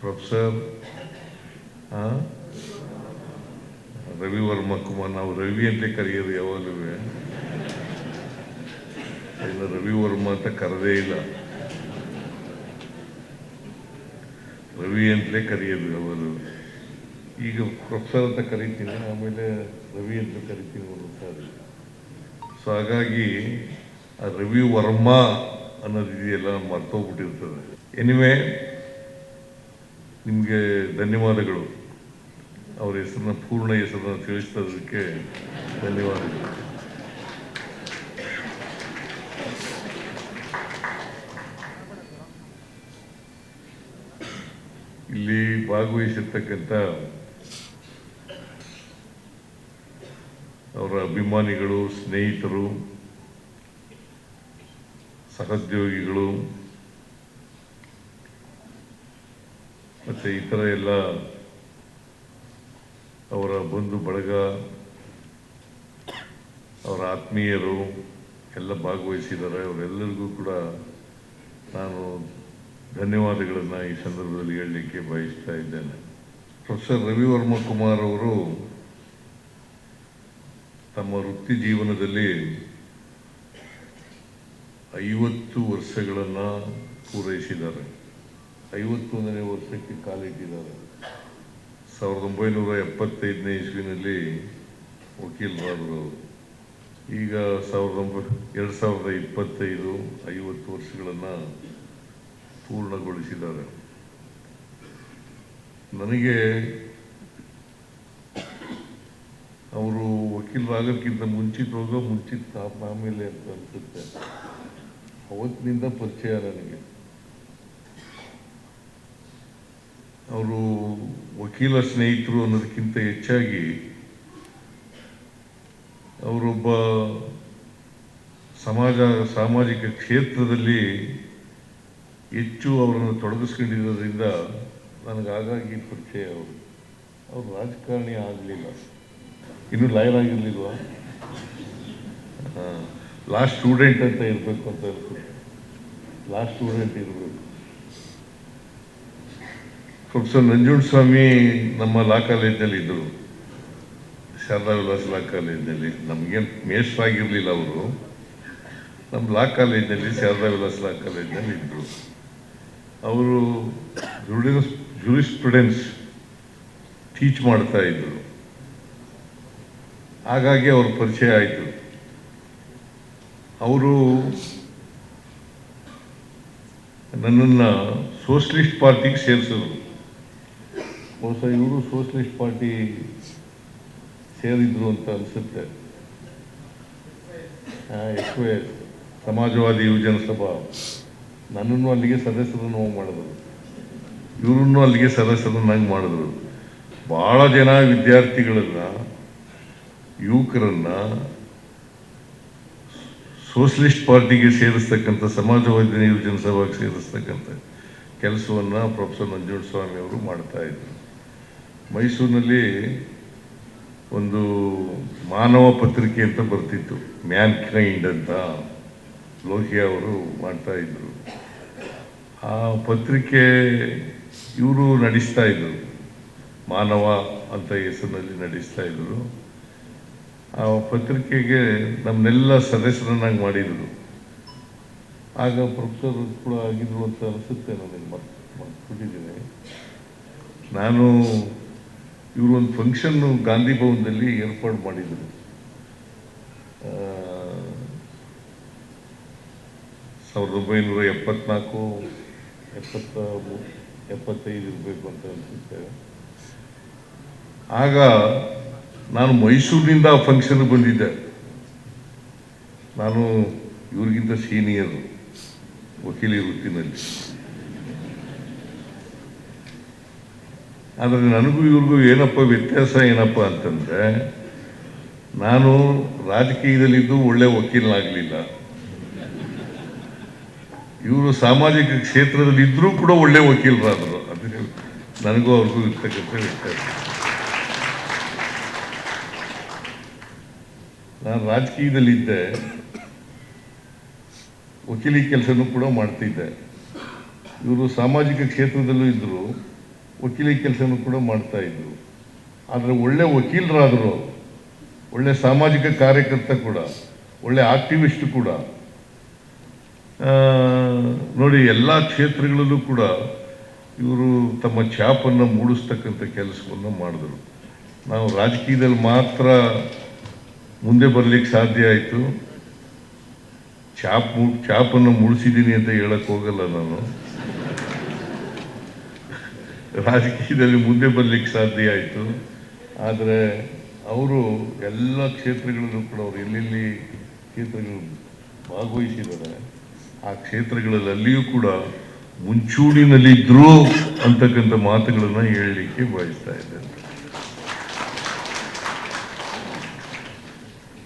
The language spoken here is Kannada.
ಪ್ರೊಫೆಸರ್? ರವಿ ವರ್ಮ ಕುಮಾರ್, ನಾವು ರವಿ ಅಂತಲೇ ಕರೆಯೋದು ಯಾವಾಗಲೂ. ಇನ್ನು ರವಿ ವರ್ಮ ಅಂತ ಕರೆದೇ ಇಲ್ಲ. ರವಿ ಅಂತಲೇ ಕರೆಯೋದು ಯಾವಾಗಲೂ. ಈಗ ಪ್ರೊಫೆಸರ್ ಅಂತ ಕರಿತೀನಿ, ಆಮೇಲೆ ರವಿ ಅಂತ ಕರಿತೀನಿ ಸೊ ಹಾಗಾಗಿ ಆ ರವಿ ವರ್ಮ ಅನ್ನೋದು ಇದೆಯಲ್ಲ, ಮರ್ತೋಗ್ಬಿಟ್ಟಿರ್ತದೆ. ಎನಿವೆ ನಿಮಗೆ ಧನ್ಯವಾದಗಳು. ಅವರ ಹೆಸರನ್ನ ಪೂರ್ಣ ಹೆಸರನ್ನ ತಿಳಿಸ್ತದಕ್ಕೆ ಧನ್ಯವಾದಗಳು. ಇಲ್ಲಿ ಭಾಗವಹಿಸಿರ್ತಕ್ಕಂಥ ಅವರ ಅಭಿಮಾನಿಗಳು ಸ್ನೇಹಿತರು ಸಹೋದ್ಯೋಗಿಗಳು ಮತ್ತು ಇತರ ಎಲ್ಲ ಅವರ ಬಂಧು ಬಳಗ, ಅವರ ಆತ್ಮೀಯರು ಎಲ್ಲ ಭಾಗವಹಿಸಿದ್ದಾರೆ. ಅವರೆಲ್ಲರಿಗೂ ಕೂಡ ನಾನು ಧನ್ಯವಾದಗಳನ್ನು ಈ ಸಂದರ್ಭದಲ್ಲಿ ಹೇಳಲಿಕ್ಕೆ ಬಯಸ್ತಾ ಇದ್ದೇನೆ. ಪ್ರೊಫೆಸರ್ ರವಿವರ್ಮ ಕುಮಾರ್ ಅವರು ತಮ್ಮ ವೃತ್ತಿ ಜೀವನದಲ್ಲಿ ಐವತ್ತು ವರ್ಷಗಳನ್ನು ಪೂರೈಸಿದ್ದಾರೆ. ಐವತ್ತೊಂದನೇ ವರ್ಷಕ್ಕೆ ಕಾಲಿಟ್ಟಿದ್ದಾರೆ ಸಾವಿರದ ಒಂಬೈನೂರ ಎಪ್ಪತ್ತೈದನೇ ಇಸ್ವಿನಲ್ಲಿ ವಕೀಲರಾದರು ಈಗ ಸಾವಿರದ ಒಂಬೈ, ಎರಡು ಸಾವಿರದ ಇಪ್ಪತ್ತೈದು, ಐವತ್ತು ವರ್ಷಗಳನ್ನು ಪೂರ್ಣಗೊಳಿಸಿದ್ದಾರೆ. ನನಗೆ ಅವರು ವಕೀಲರಾಗೋಕ್ಕಿಂತ ಮುಂಚಿತವಾಗೋ ಮುಂಚಿತ ಆಮೇಲೆ ಅಂತ ಅನಿಸುತ್ತೆ. ಅವತ್ತಿನಿಂದ ಪರಿಚಯ ನನಗೆ. ಅವರು ವಕೀಲ ಸ್ನೇಹಿತರು ಅನ್ನೋದಕ್ಕಿಂತ ಹೆಚ್ಚಾಗಿ ಅವರೊಬ್ಬ ಸಮಾಜ, ಸಾಮಾಜಿಕ ಕ್ಷೇತ್ರದಲ್ಲಿ ಹೆಚ್ಚು ಅವರನ್ನು ತೊಡಗಿಸ್ಕೊಂಡಿರೋದ್ರಿಂದ ನನಗೆ ಹಾಗಾಗಿ ಪರಿಚಯ ಅವರು. ಅವರು ರಾಜಕಾರಣಿ ಆಗಲಿಲ್ಲ. ಇನ್ನೂ ಲಾಯರ್ ಆಗಿರಲಿಲ್ವಾ? ಲಾಸ್ಟ್ ಸ್ಟೂಡೆಂಟ್ ಅಂತ ಇರಬೇಕು ಅಂತ ಹೇಳ್ತಾರೆ. ಲಾಸ್ಟ್ ಸ್ಟೂಡೆಂಟ್ ಇರಬೇಕು. ಪ್ರೊಫೆಸರ್ ನಂಜುಂಡಸ್ವಾಮಿ ನಮ್ಮ ಲಾ ಕಾಲೇಜ್ನಲ್ಲಿ ಇದ್ದರು. ಶಾರದಾ ವಿಲಾಸ್ ಲಾ ಕಾಲೇಜ್ನಲ್ಲಿ ನಮಗೇನು ಮೇಷ್ಟ್ರಾಗಿರಲಿಲ್ಲ ಅವರು. ನಮ್ಮ ಲಾ ಕಾಲೇಜ್ನಲ್ಲಿ ಶಾರದಾ ವಿಲಾಸ್ ಲಾ ಕಾಲೇಜ್ನಲ್ಲಿ ಇದ್ದರು ಅವರು ಜುರಿಸ್ಪ್ರುಡೆನ್ಸ್ ಟೀಚ್ ಮಾಡ್ತಾ ಇದ್ದರು ಹಾಗಾಗಿ ಅವ್ರ ಪರಿಚಯ ಆಯಿತು. ಅವರು ನನ್ನನ್ನು ಸೋಷಲಿಸ್ಟ್ ಪಾರ್ಟಿಗೆ ಸೇರಿಸಿದ್ರು. ಬಹುಶಃ ಇವರು ಸೋಷಲಿಸ್ಟ್ ಪಾರ್ಟಿ ಸೇರಿದ್ರು ಅಂತ ಅನಿಸುತ್ತೆ. ಎಸ್ ಸಮಾಜವಾದಿ ಯುವಜನ ಸಭಾ ನನ್ನನ್ನು ಅಲ್ಲಿಗೆ ಸದಸ್ಯರನ್ನು ಮಾಡಿದ್ರು. ಇವರನ್ನು ಅಲ್ಲಿಗೆ ಸದಸ್ಯರನ್ನಾಗಿ ಮಾಡಿದ್ರು. ಭಾಳ ಜನ ವಿದ್ಯಾರ್ಥಿಗಳನ್ನು, ಯುವಕರನ್ನು ಸೋಷಲಿಸ್ಟ್ ಪಾರ್ಟಿಗೆ ಸೇರಿಸ್ತಕ್ಕಂಥ, ಸಮಾಜವಾದಿ ಯುವಜನ ಸಭಾಗೆ ಸೇರಿಸ್ತಕ್ಕಂಥ ಕೆಲಸವನ್ನು ಪ್ರೊಫೆಸರ್ ನಂಜುಂಡಸ್ವಾಮಿ ಅವರು ಮಾಡ್ತಾ ಇದ್ರು. ಮೈಸೂರಿನಲ್ಲಿ ಒಂದು ಮಾನವ ಪತ್ರಿಕೆ ಅಂತ ಬರ್ತಿತ್ತು. ಮ್ಯಾನ್ ಕೈಂಡ್ ಅಂತ ಲೋಹಿಯಾ ಅವರು ಮಾಡ್ತಾ ಇದ್ರು. ಆ ಪತ್ರಿಕೆ ಇವರು ನಡೆಸ್ತಾ ಇದ್ರು. ಮಾನವ ಅಂತ ಹೆಸರಿನಲ್ಲಿ ನಡೆಸ್ತಾ ಇದ್ರು. ಆ ಪತ್ರಿಕೆಗೆ ನಮ್ಮನ್ನೆಲ್ಲ ಸದಸ್ಯರನ್ನಾಗಿ ಮಾಡಿದರು. ಆಗ ಪ್ರೊಫೆಸರ್ ಕೂಡ ಆಗಿದ್ರು ಅಂತ ಅನಿಸುತ್ತೆ ನನಗೆ ಮರ್ತು ಮರ್ತು ನಾನು ಇವರು ಒಂದು ಫಂಕ್ಷನ್ನು ಗಾಂಧಿ ಭವನದಲ್ಲಿ ಏರ್ಪಾಡು ಮಾಡಿದರು. ಸಾವಿರದ ಒಂಬೈನೂರ ಎಪ್ಪತ್ನಾಲ್ಕು, ಎಪ್ಪತ್ತ ಎಪ್ಪತ್ತೈದು ಇರಬೇಕು ಅಂತ ಅನಿಸುತ್ತೆ. ಆಗ ನಾನು ಮೈಸೂರಿನಿಂದ ಆ ಫಂಕ್ಷನ್ಗೆ ಬಂದಿದ್ದೆ. ನಾನು ಇವ್ರಿಗಿಂತ ಸೀನಿಯರು ವಕೀಲಿ ವೃತ್ತಿನಲ್ಲಿ. ಆದರೆ ನನಗೂ ಇವ್ರಿಗೂ ಏನಪ್ಪ ವ್ಯತ್ಯಾಸ ಏನಪ್ಪ ಅಂತಂದರೆ, ನಾನು ರಾಜಕೀಯದಲ್ಲಿದ್ದು ಒಳ್ಳೆ ವಕೀಲನಾಗಲಿಲ್ಲ. ಇವರು ಸಾಮಾಜಿಕ ಕ್ಷೇತ್ರದಲ್ಲಿ ಇದ್ರೂ ಕೂಡ ಒಳ್ಳೆ ವಕೀಲರಾದರು. ಅದಕ್ಕೆ ನನಗೂ ಅವ್ರಿಗೂ ಇರ್ತಕ್ಕಂಥ ವ್ಯತ್ಯಾಸ. ನಾನು ರಾಜಕೀಯದಲ್ಲಿದ್ದೆ, ವಕೀಲಿ ಕೆಲಸನೂ ಕೂಡ ಮಾಡ್ತಿದ್ದೆ. ಇವರು ಸಾಮಾಜಿಕ ಕ್ಷೇತ್ರದಲ್ಲೂ ಇದ್ದರು ವಕೀಲಿ ಕೆಲಸನೂ ಕೂಡ ಮಾಡ್ತಾ ಇದ್ರು. ಆದರೆ ಒಳ್ಳೆ ವಕೀಲರಾದರು, ಒಳ್ಳೆ ಸಾಮಾಜಿಕ ಕಾರ್ಯಕರ್ತ ಕೂಡ, ಒಳ್ಳೆ ಆಕ್ಟಿವಿಸ್ಟ್ ಕೂಡ ನೋಡಿ ಎಲ್ಲ ಕ್ಷೇತ್ರಗಳಲ್ಲೂ ಕೂಡ ಇವರು ತಮ್ಮ ಛಾಪನ್ನು ಮೂಡಿಸ್ತಕ್ಕಂಥ ಕೆಲಸವನ್ನು ಮಾಡಿದ್ರು. ನಾವು ರಾಜಕೀಯದಲ್ಲಿ ಮಾತ್ರ ಮುಂದೆ ಬರಲಿಕ್ಕೆ ಸಾಧ್ಯ ಆಯಿತು. ಚಾಪ್ ಛಾಪನ್ನು ಮೂಡಿಸಿದ್ದೀನಿ ಅಂತ ಹೇಳಕ್ಕೆ ಹೋಗಲ್ಲ ನಾನು. ರಾಜಕೀಯದಲ್ಲಿ ಮುಂದೆ ಬರಲಿಕ್ಕೆ ಸಾಧ್ಯ ಆಯಿತು. ಆದರೆ ಅವರು ಎಲ್ಲ ಕ್ಷೇತ್ರಗಳಲ್ಲೂ ಕೂಡ ಅವರು ಎಲ್ಲೆಲ್ಲಿ ಕ್ಷೇತ್ರಗಳು ಭಾಗವಹಿಸಿದ್ದಾರೆ, ಆ ಕ್ಷೇತ್ರಗಳಲ್ಲಿ ಅಲ್ಲಿಯೂ ಕೂಡ ಮುಂಚೂಣಿನಲ್ಲಿದ್ದರು ಅಂತಕ್ಕಂಥ ಮಾತುಗಳನ್ನು ಹೇಳಲಿಕ್ಕೆ ಬಯಸ್ತಾ ಇದ್ದಾರೆ